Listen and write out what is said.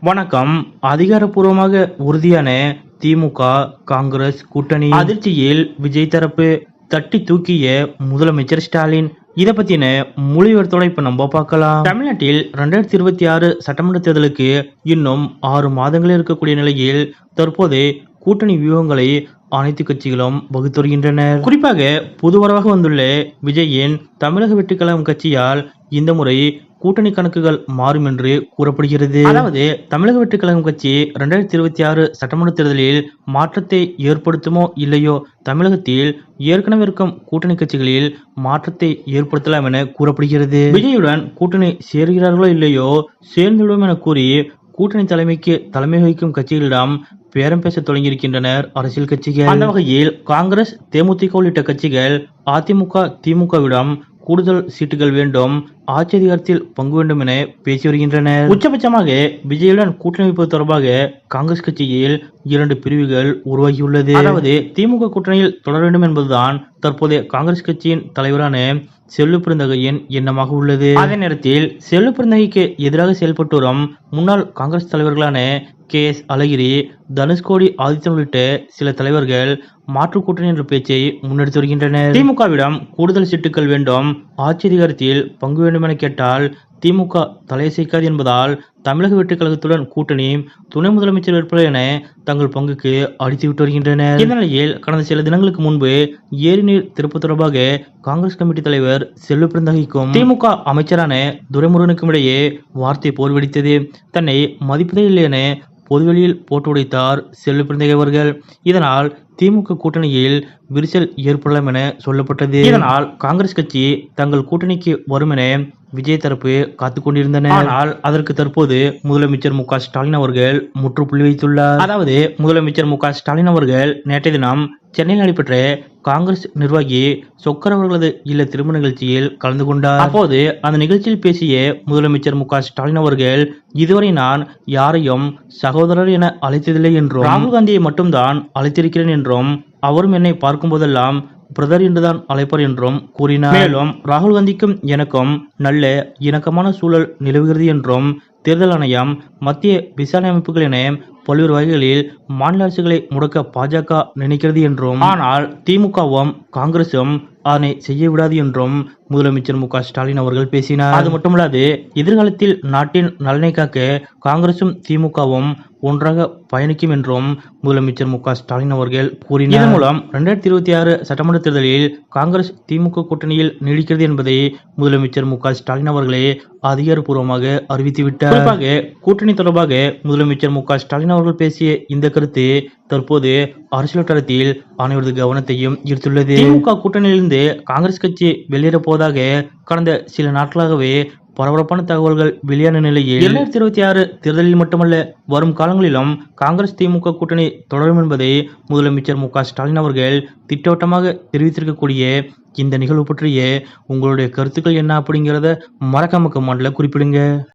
வணக்கம். அதிகாரப்பூர்வமாக உறுதியான திமுக காங்கிரஸ் கூட்டணி அதிர்ச்சியில் விஜய் தரப்பு தட்டி தூக்கிய முதலமைச்சர் ஸ்டாலின். இத பத்தின முழு இப்ப நம்ம பார்க்கலாம். தமிழ்நாட்டில் ரெண்டாயிரத்தி இருபத்தி ஆறு சட்டமன்ற தேர்தலுக்கு இன்னும் ஆறு மாதங்கள் இருக்கக்கூடிய நிலையில் தற்போது கூட்டணி வியூகங்களை அனைத்து கட்சிகளும் வகுத்து வருகின்றனர். குறிப்பாக புதுவரவாக வந்துள்ள விஜயின் தமிழக வெற்றிக்கழகம் கட்சியால் இந்த முறை கூட்டணி கணக்குகள் மாறும் என்று கூறப்படுகிறது. அதாவது தமிழக வெற்றிக் கழகம் கட்சி இரண்டாயிரத்தி இருபத்தி ஆறு சட்டமன்ற தேர்தலில் மாற்றத்தை ஏற்படுத்துமோ இல்லையோ தமிழகத்தில் ஏற்கனவே இருக்கும் கூட்டணி கட்சிகளில் மாற்றத்தை ஏற்படுத்தலாம் என கூறப்படுகிறது. விஜயுடன் கூட்டணி சேர்கிறார்களோ இல்லையோ சேர்ந்துவிடும் என கூறி கூட்டணி தலைமைக்கு தலைமை வகிக்கும் கட்சிகளிடம் பேரம் பேச தொடங்கியிருக்கின்றனர் அரசியல் கட்சிகள். அந்த வகையில் காங்கிரஸ் தேமுதிக உள்ளிட்ட கட்சிகள் அதிமுக திமுகவிடம் கூடுதல் சீட்டுகள் வேண்டும். ஆட்சி பங்கு வேண்டும் என பேசி வருகின்றனர். உச்சபட்சமாக விஜயுடன் கூட்டணி தொடர்பாக காங்கிரஸ் கட்சியில் இரண்டு பிரிவுகள் உருவாகியுள்ளது. அதாவது திமுக கூட்டணியில் தொடர வேண்டும் என்பதுதான் தற்போதைய காங்கிரஸ் கட்சியின் தலைவரான செல்லு பிறந்தகையின் எண்ணமாக உள்ளது. அதே நேரத்தில் செல்லு பிறந்தகைக்கு எதிராக செயல்பட்டு வரும் முன்னாள் காங்கிரஸ் தலைவர்களான கே எஸ் அழகிரி தனுஷ்கோடி ஆதித்தன் உள்ளிட்ட சில தலைவர்கள் மாற்று கூட்டணி என்ற பேச்சை முன்னெடுத்து வருகின்றனர். திமுகவிடம் கூடுதல் சீட்டுகள் வேண்டும் ஆட்சி அதிகாரத்தில் பங்கு வேண்டும் என கேட்டால் திமுக தலையசைக்காது என்பதால் தமிழக வெற்றி கழகத்துடன் கூட்டணி துணை முதலமைச்சர் வேட்பாளர் என தங்கள் பங்குக்கு அடித்துவிட்டு வருகின்றனர். இந்த நிலையில் கடந்த சில தினங்களுக்கு முன்பு ஏரிநீர் திருப்பு தொடர்பாக காங்கிரஸ் கமிட்டி தலைவர் செல்வ பிறந்தகைக்கும் திமுக அமைச்சரான துரைமுருகனுக்கும் இடையே வார்த்தை போர் வெடித்தது. தன்னை மதிப்பதே இல்லை என பொதுவெளியில் போட்டு உடைத்தார் செல்வ பிறந்தகை அவர்கள். இதனால் திமுக கூட்டணியில் விரிசல் ஏற்படலாம் என சொல்லப்பட்டது. இதனால் காங்கிரஸ் கட்சி தங்கள் கூட்டணிக்கு வரும் என விஜய் தரப்பு காத்துக் கொண்டிருந்தனர். ஆனால் அதற்கு தற்போது முதலமைச்சர் மு ஸ்டாலின் அவர்கள் முற்றுப்புள்ளி வைத்துள்ளார். அதாவது முதலமைச்சர் மு ஸ்டாலின் அவர்கள் நேற்றைய தினம் சென்னையில் நடைபெற்ற காங்கிரஸ் நிர்வாகி சொக்கர் அவர்களது இல்ல திருமண நிகழ்ச்சியில் கலந்து கொண்டார். அப்போது அந்த நிகழ்ச்சியில் பேசிய முதலமைச்சர் மு ஸ்டாலின் அவர்கள் இதுவரை நான் யாரையும் சகோதரர் என அழைத்ததில்லை என்றும் ராகுல் காந்தியை மட்டும்தான் அழைத்திருக்கிறேன் என்றும் அவரும் என்னை பார்க்கும் போதெல்லாம் பிரதர் என்றுதான் அழைப்பார் என்றும் கூறினார் மேலும் ராகுல் காந்திக்கும் எனக்கும் நல்ல இணக்கமான சூழல் நிலவுகிறது என்றும் தேர்தல் ஆணையம் மத்திய விசாரணை அமைப்புகள் என பல்வேறு வகைகளில் மாநில அரசுகளை முடக்க பாஜக நினைக்கிறது என்றும் ஆனால் திமுகவும் காங்கிரசும் அதனை செய்ய விடாது என்றும் முதலமைச்சர் மு ஸ்டாலின் அவர்கள் பேசினார். அது மட்டுமல்லாது எதிர்காலத்தில் நாட்டின் நலனை காக்க காங்கிரசும் திமுகவும் ஒன்றாக பயணிக்கும் என்றும் முதலமைச்சர் மு ஸ்டாலின் அவர்கள் கூறினார். இதன் மூலம் இரண்டாயிரத்தி இருபத்தி ஆறு சட்டமன்ற தேர்தலில் காங்கிரஸ் திமுக கூட்டணியில் நீடிக்கிறது என்பதை முதலமைச்சர் மு ஸ்டாலின் அவர்களே அதிகாரப்பூர்வமாக அறிவித்துவிட்டார். குறிப்பாக கூட்டணி தொடர்பாக முதலமைச்சர் மு ஸ்டாலின் அவர்கள் பேசிய இந்த கருத்து தற்போது அரசியல் வட்டாரத்தில் அனைவரது கவனத்தையும் ஈர்த்துள்ளது. திமுக கூட்டணியிலிருந்து காங்கிரஸ் கட்சி வெளியேறப் போவதாக கடந்த சில நாட்களாகவே பரபரப்பான தகவல்கள் வெளியான நிலையில் இரண்டாயிரத்தி இருபத்தி ஆறு தேர்தலில் மட்டுமல்ல வரும் காலங்களிலும் காங்கிரஸ் திமுக கூட்டணி தொடரும் என்பதை முதலமைச்சர் மு ஸ்டாலின் அவர்கள் திட்டவட்டமாக தெரிவித்திருக்கக்கூடிய இந்த நிகழ்வு பற்றிய உங்களுடைய கருத்துக்கள் என்ன அப்படிங்கிறத மறக்காம கமெண்ட்ல குறிப்பிடுங்க.